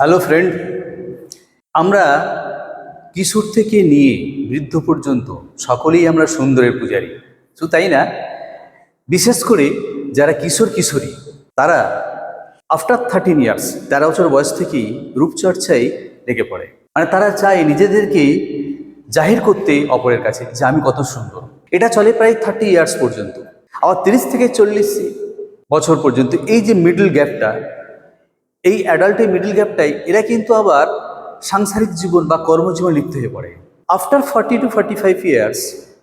Hello friend, আমরা কিশোর থেকে নিয়ে বৃদ্ধ পর্যন্ত সকলেই আমরা সুন্দরের পূজারী। শুধু তাই না? বিশেষ করে যারা কিশোর কিশোরী, তারা আফটার থার্টিন ইয়ার্স তেরো বছর বয়স থেকেই রূপচর্চায় লেগে পড়ে। মানে তারা চায় নিজেদেরকে জাহির করতে অপরের কাছে যে আমি কত সুন্দর। এটা চলে প্রায় থার্টি ইয়ার্স পর্যন্ত। আবার তিরিশ থেকে চল্লিশ বছর পর্যন্ত এই যে মিডল গ্যাপটা এই অ্যাডাল্টের মিডল গ্যাপটাই এরা কিন্তু আবার সাংসারিক জীবন বা কর্মজীবন লিপ্ত হয়ে পড়ে। After forty two forty five years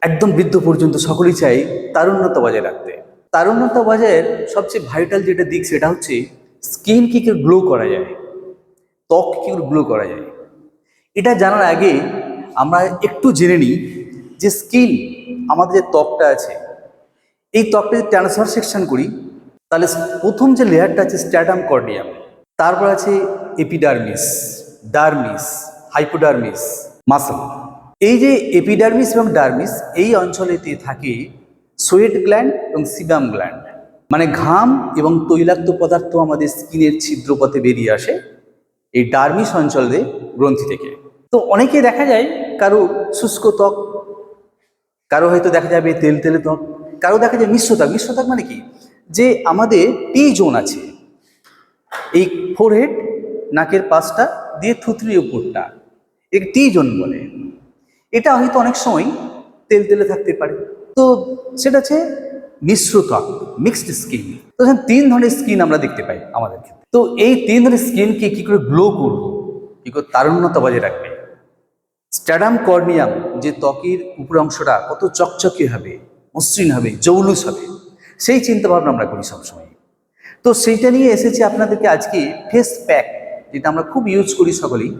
একদম বৃদ্ধ পর্যন্ত সকলেই চাই তারুণ্যতা বজায় রাখতে। তারুণ্যতা বজায়ের সবচেয়ে ভাইটাল যেটা দিক, সেটা হচ্ছে স্কিন কি করে গ্লো করা যায়, ত্বক কি করে গ্লো করা যায়। এটা জানার আগে আমরা একটু জেনে নিই যে স্কিন আমাদের যে ত্বকটা আছে, এই ত্বকটা যদি ট্রান্সফার সেকশন করি, তাহলে প্রথম যে লেয়ারটা আছে স্ট্যাটাম কর্নিয়াম তারপর আছে এপিডার্মিস ডার্মিস হাইপোডার্মিস মাসল এই যে এপিডার্মিস এবং ডার্মিস এই অঞ্চলেতে থাকে সোয়েট গ্ল্যান্ড এবং সিবাম গ্ল্যান্ড মানে ঘাম এবং তৈলাক্ত পদার্থ আমাদের স্কিনের ছিদ্রপথে বেরিয়ে আসে এই ডার্মিস অঞ্চলে গ্রন্থি থেকে। তো অনেকে দেখা যায় কারও শুষ্ক ত্বক, কারও হয়তো দেখা যাবে তেল তেলে ত্বক, কারও দেখা যায় মিশ্র ত্বক মিশ্র ত্বক মানে কি? যে আমাদের টি জোন আছে এই ফোরহেড নাকের পাশটা দিয়ে থুতরি উপরটা। এক টি জোন বলে। এটা হয়তো অনেক সময় তেল তেলে থাকতে পারে। তো সেটা হচ্ছে মিশ্র ত্বক মিক্সড স্কিন তো তিন ধরনের স্কিন আমরা দেখতে পাই আমাদের ক্ষেত্রে। তো এই তিন ধরনের স্কিনকে কি করে গ্লো করব? কি করে তারুণ্যতা বজায় রাখবে? স্ট্যাডাম কর্নিয়াম যে ত্বকের উপর অংশটা কত চকচকে হবে, মসৃণ হবে, জৌলুস হবে, সেই চিন্তাভাবনা আমরা করি সবসময়। তো সেইটা নিয়ে এসেছি আপনাদেরকে আজকে ফেস প্যাক যেটা আমরা খুব ইউজ করি সকলেই।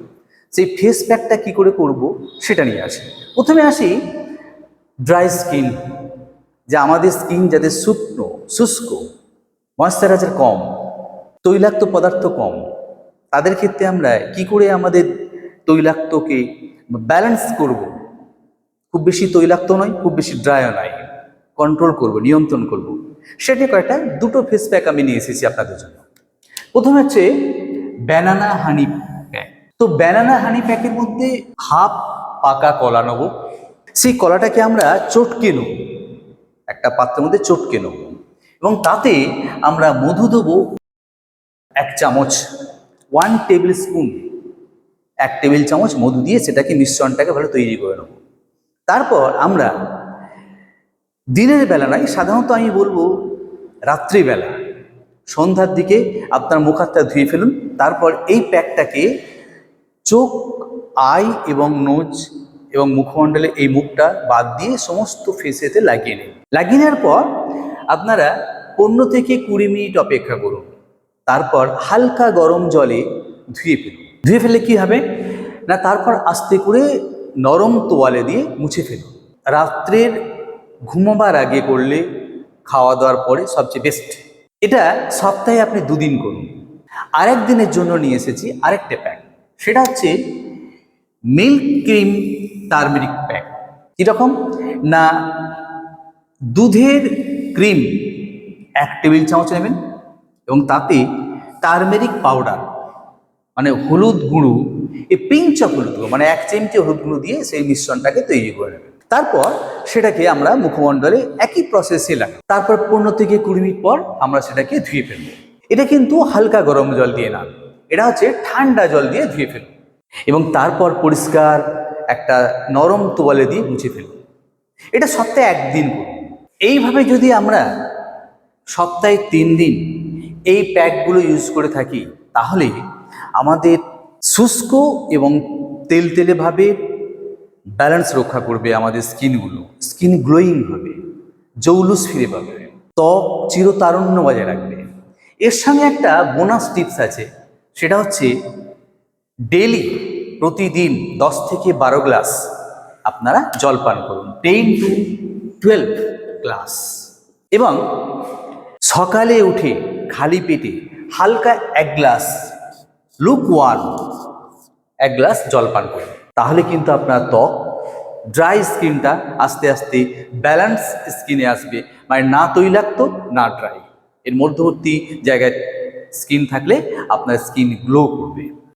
সেই ফেস প্যাকটা কি করে করব সেটা নিয়ে আসি। প্রথমে আসি ড্রাই স্কিন যে আমাদের স্কিন যাদের শুকনো, শুষ্ক ময়শ্চারাইজার কম, তৈলাক্ত পদার্থ কম। তাদের ক্ষেত্রে আমরা কি করে আমাদের তৈলাক্তকে ব্যালেন্স করব? খুব বেশি তৈলাক্ত নয়, খুব বেশি ড্রাইও নয়। কন্ট্রোল করব, নিয়ন্ত্রণ করব। সেটা কয়েকটা, দুটো ফেস প্যাক আমি নিয়ে এসেছি আপনাদের জন্য। প্রথম হচ্ছে ব্যানানা হানি প্যাক তো ব্যানানা হানি প্যাকের মধ্যে হাফ পাকা কলা নেব। সেই কলাটাকে আমরা চটকে নেব। একটা পাত্রের মধ্যে চটকে নেব। এবং তাতে আমরা মধু দেবো এক চামচ ওয়ান টেবিল স্পুন এক টেবিল চামচ মধু দিয়ে সেটাকে মিশ্রণটাকে ভালো তৈরি করে নেব। তারপর আমরা দিনের বেলা নয় সাধারণত আমি বলব রাত্রিবেলা। সন্ধ্যার দিকে আপনার মুখ হাতটা ধুয়ে ফেলুন, তারপর এই প্যাকটাকে চোখ, আই এবং নোজ এবং মুখমণ্ডলে এই মুখটা বাদ দিয়ে সমস্ত ফেসেতে লাগিয়ে নিন। লাগিয়ে নেওয়ার পর আপনারা পনেরো থেকে কুড়ি মিনিট অপেক্ষা করুন। তারপর হালকা গরম জলে ধুয়ে ফেলুন। ধুয়ে ফেলে কি হবে? না, তারপর আস্তে করে নরম তোয়ালে দিয়ে মুছে ফেলুন। রাত্রের ঘুমোবার আগে করলে খাওয়া দাওয়ার পরে সবচেয়ে বেস্ট এটা সপ্তাহে আপনি দুদিন করুন। আরেক দিনের জন্য নিয়ে এসেছি আরেকটা প্যাক সেটা হচ্ছে মিল্ক ক্রিম টার্মেরিক প্যাক কীরকম? না, দুধের ক্রিম এক টেবিল চামচ নেবেন এবং তাতে টার্মেরিক পাউডার মানে হলুদ গুঁড়ো, এই পিঞ্চ হলুদ গুঁড়ো মানে এক চিমটি হলুদ গুঁড়ো দিয়ে সেই মিশ্রণটাকে তৈরি করে নেবেন। তারপর সেটাকে আমরা মুখমণ্ডলে একই প্রসেসে লাগাই তারপর পনেরো থেকে কুড়ি মিনিট পর আমরা সেটাকে ধুয়ে ফেলব। এটা কিন্তু হালকা গরম জল দিয়ে না। এটা হচ্ছে ঠান্ডা জল দিয়ে ধুয়ে ফেলব। এবং তারপর পরিষ্কার একটা নরম তোয়ালে দিয়ে মুছে ফেলব। এটা সপ্তাহে একদিন করুন এইভাবে যদি আমরা সপ্তাহে তিন দিন এই প্যাকগুলো ইউজ করে থাকি, তাহলে আমাদের শুষ্ক এবং তেলতেলে ভাবে ব্যালেন্স রক্ষা করবে আমাদের স্কিনগুলো। স্কিন গ্লোয়িং হবে, জৌলুস ফিরে পাবে। ত্বক চিরতারুণ্য বজায় রাখবে। এর সঙ্গে একটা বোনাস টিপস আছে, সেটা হচ্ছে ডেলি প্রতিদিন দশ থেকে বারো গ্লাস আপনারা জল পান করুন টেন টু টুয়েলভ গ্লাস এবং সকালে উঠে খালি পেটে হালকা এক গ্লাস লুক ওয়ান এক গ্লাস জল পান করুন। তাহলে কিন্তু আপনার ত্বক ড্রাই স্কিনটা আস্তে আস্তে ব্যালেন্স স্কিনে আসবে। মানে না তৈলাক্ত, না ড্রাই এর মধ্যবর্তী জায়গায় স্কিন থাকলে আপনার স্কিন গ্লো করবে।